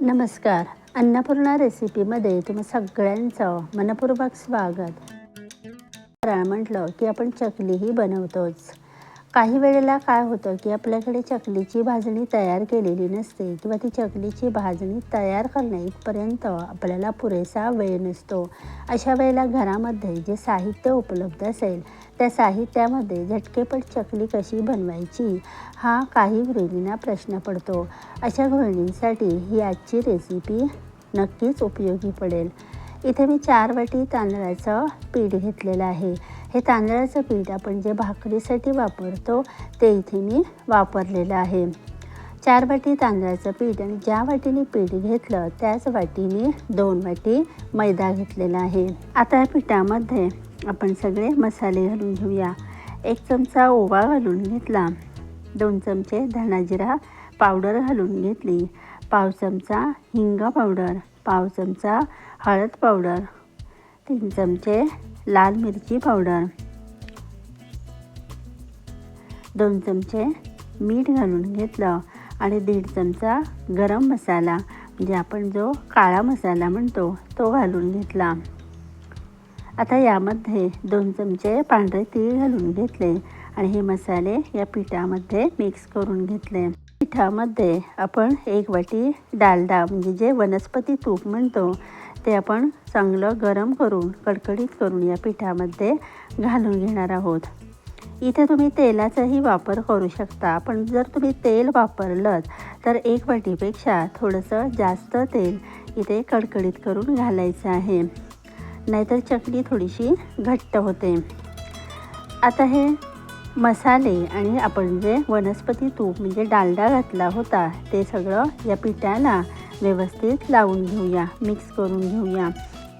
नमस्कार. अन्नपूर्णा रेसिपीमध्ये तुम्ही सगळ्यांचं मनपूर्वक स्वागत. म्हटलं की आपण चकलीही बनवतोच. काही वेळेला काय होतं की आपल्याकडे चकलीची भाजणी तयार केलेली नसते किंवा ती चकलीची भाजणी तयार करणे इथपर्यंत आपल्याला पुरेसा वेळ नसतो. अशा वेळेला घरामध्ये जे साहित्य उपलब्ध असेल त्या साहित्यामध्ये झटकेपट चकली कशी बनवायची हा काही गृहिणींना प्रश्न पडतो. अशा गृहिणींसाठी ही आजची रेसिपी नक्कीच उपयोगी पडेल. इथे मी चार वाटी तांदळाचं पीठ घेतलेलं आहे. हे तांदळाचं पीठ आपण जे भाकरीसाठी वापरतो ते इथे मी वापरलेलं आहे. चार वाटी तांदळाचं पीठ आणि ज्या वाटीने पीठ घेतलं त्याच वाटीने दोन वाटी मैदा घेतलेला आहे. आता या पिठामध्ये आपण सगळे मसाले घालून घेऊया. एक चमचा ओवा घालून घेतला. दोन चमचे धणाजिरा पावडर घालून घेतली. पाव चमचा हिंग पावडर पाव चमचा हळद पावडर तीन चमचे लाल मिरची पावडर. दोन चमचे मीठ घालून घेतलं आणि दीड चमचा गरम मसाला म्हणजे आपण जो काळा मसाला म्हणतो तो घालून घेतला. आता यामध्ये दोन चमचे पांढरे तीळ घालून घेतले आणि हे मसाले या पिठामध्ये मिक्स करून घेतले. पिठामध्ये आपण एक वाटी डालडा म्हणजे जे वनस्पती तूप म्हणतो ते आपण चांगलं गरम करून कडकडीत करून या पिठामध्ये घालून घेणार आहोत. इथे तुम्ही तेलाचाही वापर करू शकता पण जर तुम्ही तेल वापरलं तर एक वाटीपेक्षा थोडंसं जास्त तेल इथे कडकडीत करून घालायचं आहे. नाहीतर चकली थोडीशी घट्ट होते. आता हे मसाले आणि आपण जे वनस्पती तूप म्हणजे डालडा घातला होता ते सगळं या पिठाला व्यवस्थित लावून घेऊया मिक्स करून घेऊया.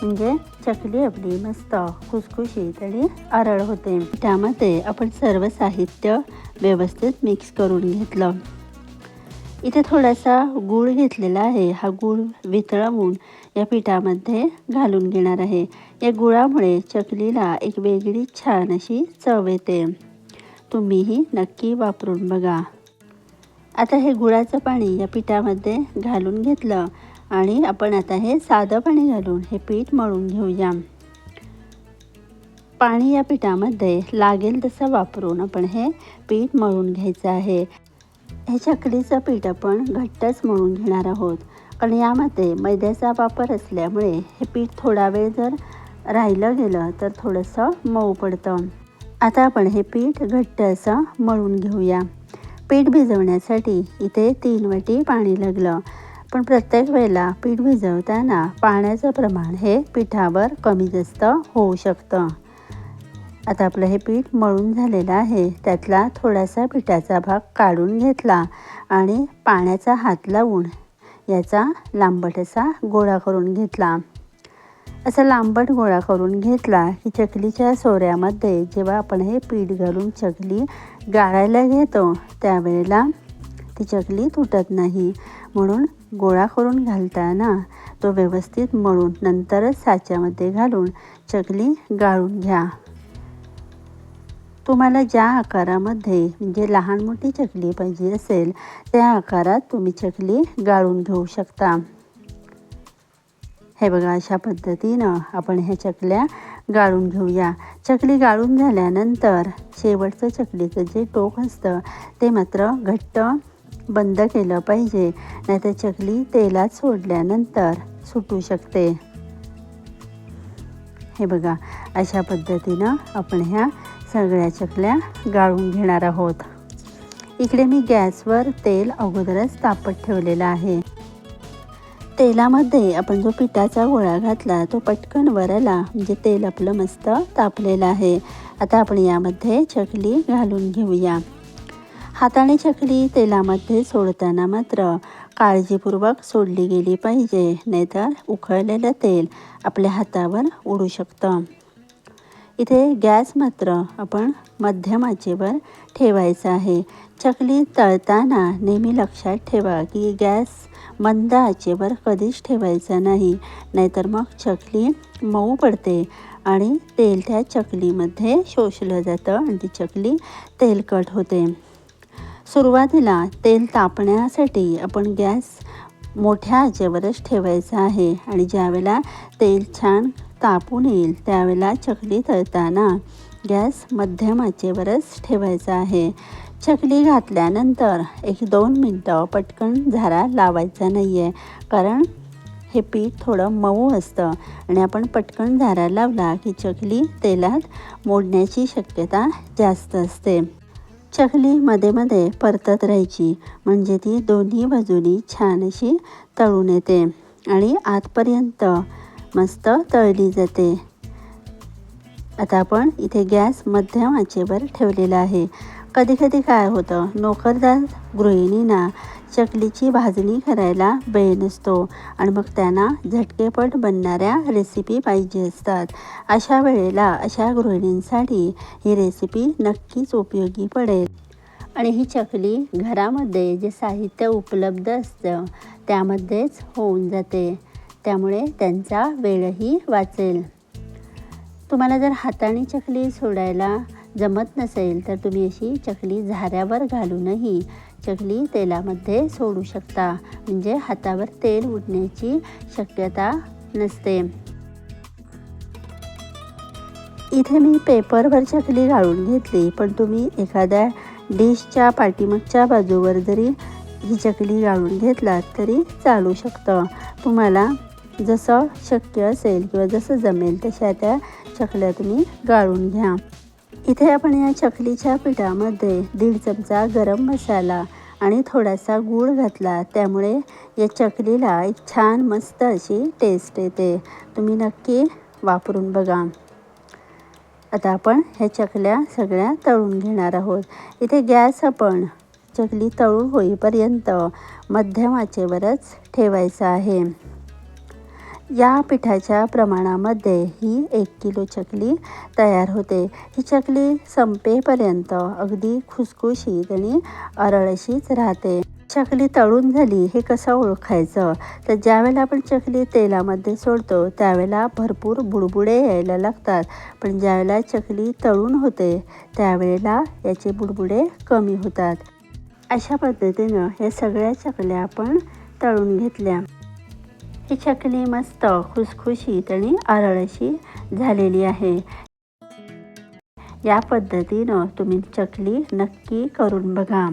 म्हणजे चकली आपली मस्त खुसखुशीत आणि अरळ होते. पिठामध्ये आपण सर्व साहित्य व्यवस्थित मिक्स करून घेतलं. इथे थोडासा गूळ घेतलेला आहे. हा गूळ वितळवून या पिठामध्ये घालून घेणार आहे. या गुळामुळे चकलीला एक वेगळी छान अशी चव येते. तुम्हीही नक्की वापरून बघा. आता हे गुळाचं पाणी या पिठामध्ये घालून घेतलं आणि आपण आता हे साधं पाणी घालून हे पीठ मळून घेऊया. पाणी या पिठामध्ये लागेल तसं वापरून आपण हे पीठ मळून घ्यायचं आहे. हे चकलीचं पीठ आपण घट्टच मळून घेणार आहोत. कारण यामध्ये मैद्याचा वापर असल्यामुळे हे पीठ थोडा वेळ जर राहिलं गेलं तर थोडंसं मऊ पडतं. आता आपण हे पीठ घट्ट असं मळून घेऊया. पीठ भिजवण्यासाठी इथे तीन वाटी पाणी लागलं. पण प्रत्येक वेळेला पीठ भिजवताना पाण्याचं प्रमाण हे पिठावर कमी जास्त होऊ शकतं. आता आपलं हे पीठ मळून झालेलं आहे. त्यातला थोडासा पिठाचा भाग काढून घेतला आणि पाण्याचा हात लावून याचा लांबट असा गोळा करून घेतला. असा लांबट गोळा करून घेतला की चकलीच्या सोऱ्यामध्ये जेव्हा आपण हे पीठ घालून चकली गाळायला घेतो त्यावेळेला ती चकली तुटत नाही. म्हणून गोळा करून घालताना तो व्यवस्थित मळून नंतरच साच्यामध्ये घालून चकली गाळून घ्या. तुम्हाला ज्या आकारामध्ये म्हणजे लहान मोठी चकली पाहिजे असेल त्या आकारात तुम्ही चकली गाळून घेऊ शकता. हे बघा अशा पद्धतीनं आपण ह्या चकल्या गाळून घेऊया. चकली गाळून झाल्यानंतर शेवटचं चकलीचं जे टोक असतं ते मात्र घट्ट बंद केलं पाहिजे. नाहीतर चकली तेलात सोडल्यानंतर सुटू शकते. हे बघा अशा पद्धतीनं आपण ह्या सगळ्या चकल्या गाळून घेणार आहोत. इकडे मी गॅसवर तेल अगोदरच तापत ठेवलेलं आहे. तेलामध्ये आपण जो पिठाचा गोळा घातला तो पटकन वर आला म्हणजे तेल आपलं मस्त तापलेलं आहे. आता आपण यामध्ये चकली घालून घेऊया. हाताने चकली तेलामध्ये सोडताना मात्र काळजीपूर्वक सोडली गेली पाहिजे नाहीतर उकळलेलं तेल आपल्या हातावर उडू शकतं. इथे गॅस मात्र आपण मध्यम आचेवर ठेवायचा आहे. चकली तळताना नेहमी लक्षात ठेवा की गॅस मंद आचेवर कधीच ठेवायचा नाही. नाहीतर मग चकली मऊ पडते आणि तेल त्या चकलीमध्ये शोषलं जातं आणि ती चकली तेलकट होते. सुरुवातीला तेल तापण्यासाठी आपण गॅस मोठ्या आचेवरच ठेवायचा आहे आणि ज्यावेळेला तेल छान तापून येईल त्यावेळेला चकली तळताना गॅस मध्यम आचेवरच ठेवायचा आहे. चकली घातल्यानंतर एक दोन मिनटं पटकन झारा लावायचा नाही आहे कारण हे पीठ थोडं मऊ असतं आणि आपण पटकन झारा लावला की चकली तेलात मोडण्याची शक्यता जास्त असते. चकली मध्ये मध्ये परतत राहायची म्हणजे ती दोन्ही बाजूनी छान अशी तळून येते आणि आतपर्यंत मस्त तळली जाते. आता आपण इथे गॅस मध्यम आचेवर ठेवलेला आहे. कधी कधी काय होतं? नोकरदार गृहिणींना चकलीची भाजणी करायला वेळ नसतो आणि मग त्यांना झटकेपट बनणाऱ्या रेसिपी पाहिजे असतात. अशा वेळेला अशा गृहिणींसाठी ही रेसिपी नक्कीच उपयोगी पडेल. आणि ही चकली घरामध्ये जे साहित्य उपलब्ध असतं त्यामध्येच होऊन जाते. त्यामुळे त्यांचा वेळही वाचेल. तुम्हाला जर हाताने चकली सोडायला जमत नसेल तर तुम्ही अशी चकली झाऱ्यावर घालूनही चकली तेलामध्ये सोडू शकता. म्हणजे हातावर तेल उडण्याची शक्यता नसते. इथे मी पेपरवर चकली गाळून घेतली पण तुम्ही एखाद्या डिशच्या पाठीमागच्या बाजूवर जरी ही चकली गाळून घेतलात तरी चालू शकतं. तुम्हाला जसं शक्य असेल किंवा जसं जमेल तशा त्या चकल्या तुम्ही गाळून घ्या. इथे आपण या चकलीच्या पिठामध्ये दीड चमचा गरम मसाला आणि थोडासा गूळ घातला. त्यामुळे या चकलीला एक छान मस्त अशी टेस्ट येते. तुम्ही नक्की वापरून बघा. आता आपण ह्या चकल्या सगळ्या तळून घेणार आहोत. इथे गॅस आपण चकली तळून होईपर्यंत मध्यम आचेवरच ठेवायचा आहे. या पिठाच्या प्रमाणामध्ये ही एक किलो चकली तयार होते. ही चकली संपेपर्यंत अगदी खुसखुशीत आणि अरळशीच राहते. चकली तळून झाली हे कसं ओळखायचं? तर ज्यावेळेला आपण चकली तेलामध्ये सोडतो त्यावेळेला भरपूर बुडबुडे यायला लागतात. पण ज्यावेळेला चकली तळून होते त्यावेळेला याचे बुडबुडे कमी होतात. अशा पद्धतीनं या सगळ्या चकल्या आपण तळून घेतल्या. ही चकली मस्त खुसखुशीत आणि अरळशी झालेली आहे. या पद्धतीनं तुम्ही चकली नक्की करून बघा.